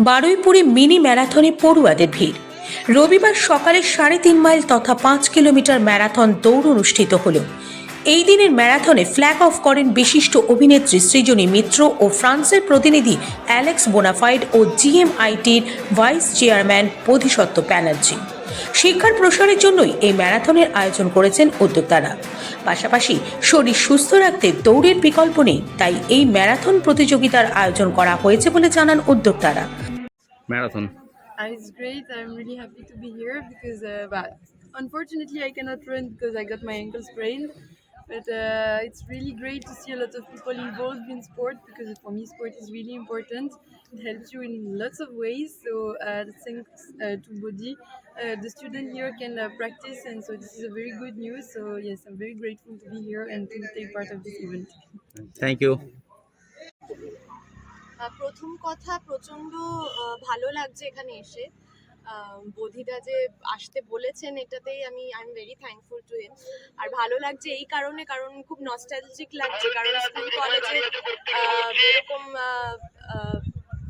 বারুইপুরে mini ম্যারাথনে পড়ুয়াদের ভিড়। রবিবার সকালে সাড়ে তিন মাইল তথা পাঁচ কিলোমিটার ম্যারাথন দৌড় অনুষ্ঠিত হল। এই দিনের ম্যারাথনে ফ্ল্যাগ অফ করেন বিশিষ্ট অভিনেত্রী সৃজনী মিত্র ও ফ্রান্সের প্রতিনিধি অ্যালেক্স বোনাফাইড ও জিএমআইটির ভাইস চেয়ারম্যান বোধিসত্ত্ব ব্যানার্জি শিক্ষার প্রসারের জন্যই এই ম্যারাথনের আয়োজন করেছেন উদ্যোক্তারা পাশাপাশি শরীর সুস্থ রাখতে দৌড়ের বিকল্প নেই তাই এই ম্যারাথন প্রতিযোগিতার আয়োজন করা হয়েছে বলে জানান উদ্যোক্তারা marathon. Uh, it's great. I'm really happy to be here because, uh, but unfortunately, I cannot run because I got my ankle sprained. But uh, it's really great to see a lot of people involved in sport because for me, sport is really important. It helps you in lots of ways. So uh, thanks uh, to Bodhi, uh, the student here can uh, practice, and so this is a very good news. So yes, I'm very grateful to be here and to take part of this event. Thank you. আহ, প্রথম কথা প্রচন্ড আহ, ভালো লাগছে এখানে এসে আহ, বোধিদা যে আসতে বলেছেন এটাতেই আমি I am very thankful to him আর ভালো লাগছে এই কারণে, কারণ খুব নস্টালজিক লাগছে, কারণ স্কুল কলেজে এরকম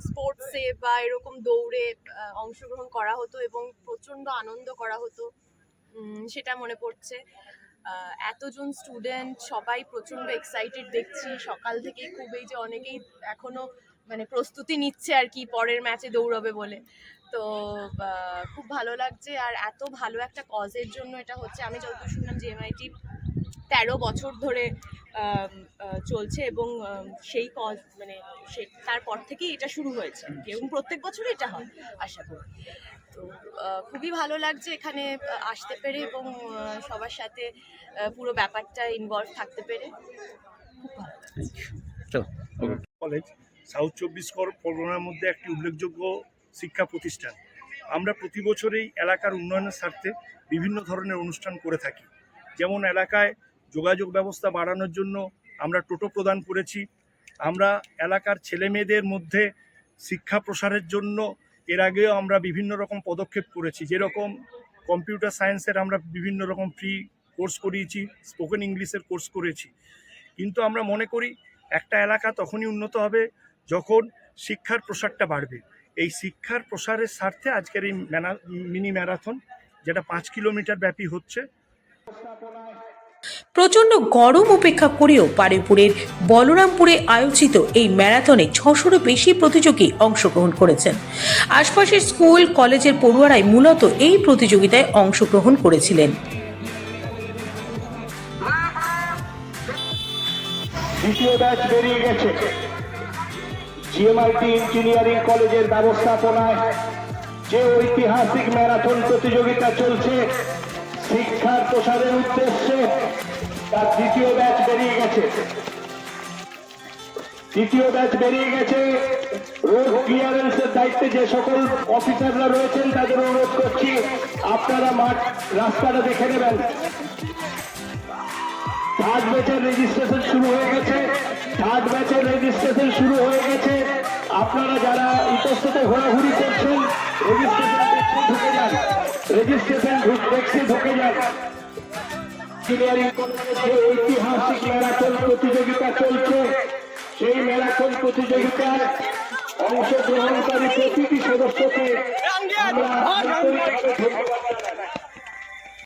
স্পোর্টসে বা এরকম দৌড়ে অংশগ্রহণ করা হতো এবং প্রচণ্ড আনন্দ করা হতো। সেটা মনে পড়ছে। এতজন স্টুডেন্ট সবাই প্রচণ্ড এক্সাইটেড দেখছি। সকাল থেকেই খুব এই যে অনেকেই এখনও মানে প্রস্তুতি নিচ্ছে আর কি, পরের ম্যাচে দৌড়বে বলে। তো খুব ভালো লাগছে। আর এত ভালো একটা কজের জন্য এটা হচ্ছে আমি যতদূর শুনলাম জিএমআইটি তেরো বছর ধরে চলছে এবং সেই কজ মানে সে তারপর থেকেই এটা শুরু হয়েছে। এবং প্রত্যেক বছরই এটা হয় আশা করি। তো খুবই ভালো লাগছে এখানে আসতে পেরে এবং সবার সাথে পুরো ব্যাপারটা ইনভলভ থাকতে পেরে। খুব ভালো লাগছে। কলেজ সাউথ চব্বিশ পর- পরগনার মধ্যে একটি উল্লেখযোগ্য শিক্ষা প্রতিষ্ঠান। আমরা প্রতি বছরেই এলাকার উন্নয়নের স্বার্থে বিভিন্ন ধরনের অনুষ্ঠান করে থাকি। যেমন এলাকায় যোগাযোগ ব্যবস্থা বাড়ানোর জন্য আমরা টোটো প্রদান করেছি। আমরা এলাকার ছেলে মেয়েদের মধ্যে শিক্ষা প্রসারের জন্য এর আগেও আমরা বিভিন্ন রকম পদক্ষেপ করেছি। যেরকম কম্পিউটার সায়েন্সের আমরা বিভিন্ন রকম ফ্রি কোর্স করিয়েছি, স্পোকেন ইংলিশের কোর্স করেছি। কিন্তু আমরা মনে করি একটা এলাকা তখনই উন্নত হবে যখন শিক্ষার প্রসারটা বাড়বে। এই শিক্ষার প্রসারের স্বার্থে আজকের এই মিনি ম্যারাথন যেটা পাঁচ কিলোমিটার ব্যাপী হচ্ছে। প্রচণ্ড গরম উপেক্ষা করেও বারুইপুরের বলরামপুরে আয়োজিত এই ম্যারাথনে ছশোরও বেশি প্রতিযোগী অংশগ্রহণ করেছেন। আশপাশের স্কুল কলেজের পড়ুয়ারাই মূলত এই প্রতিযোগিতায় অংশগ্রহণ করেছিলেন। দ্বিতীয় ব্যাচ বেরিয়ে গেছে। জিএমআইটি ইঞ্জিনিয়ারিং কলেজের ব্যবস্থাপনায় যে ঐতিহাসিক ম্যারাথন প্রতিযোগিতা চলছে, শিক্ষার প্রসারের উদ্দেশ্যে তার দ্বিতীয় ব্যাচ বেরিয়ে গেছে। তৃতীয় ব্যাচ বেরিয়ে গেছে। রোড ক্লিয়ারেন্সের দায়িত্বে যে সকল অফিসাররা রয়েছেন, তাদের অনুরোধ করছি, আপনারা মাঠ রাস্তাটা দেখে নেবেন। থার্ড ব্যাচের রেজিস্ট্রেশন শুরু হয়ে গেছে। থার্ড ব্যাচের রেজিস্ট্রেশন শুরু হয়ে গেছে। আপনারা যারা ইতস্তত ঘোরাঘুরি করছেন রেজিস্ট্রেশন ঢুকে ঢুকে যান। ঐতিহাসিক ম্যারাথন প্রতিযোগিতা চলছে। সেই ম্যারাথন প্রতিযোগিতায় অংশগ্রহণকারী প্রতিটি সদস্যকে আমরা ধন্যবাদ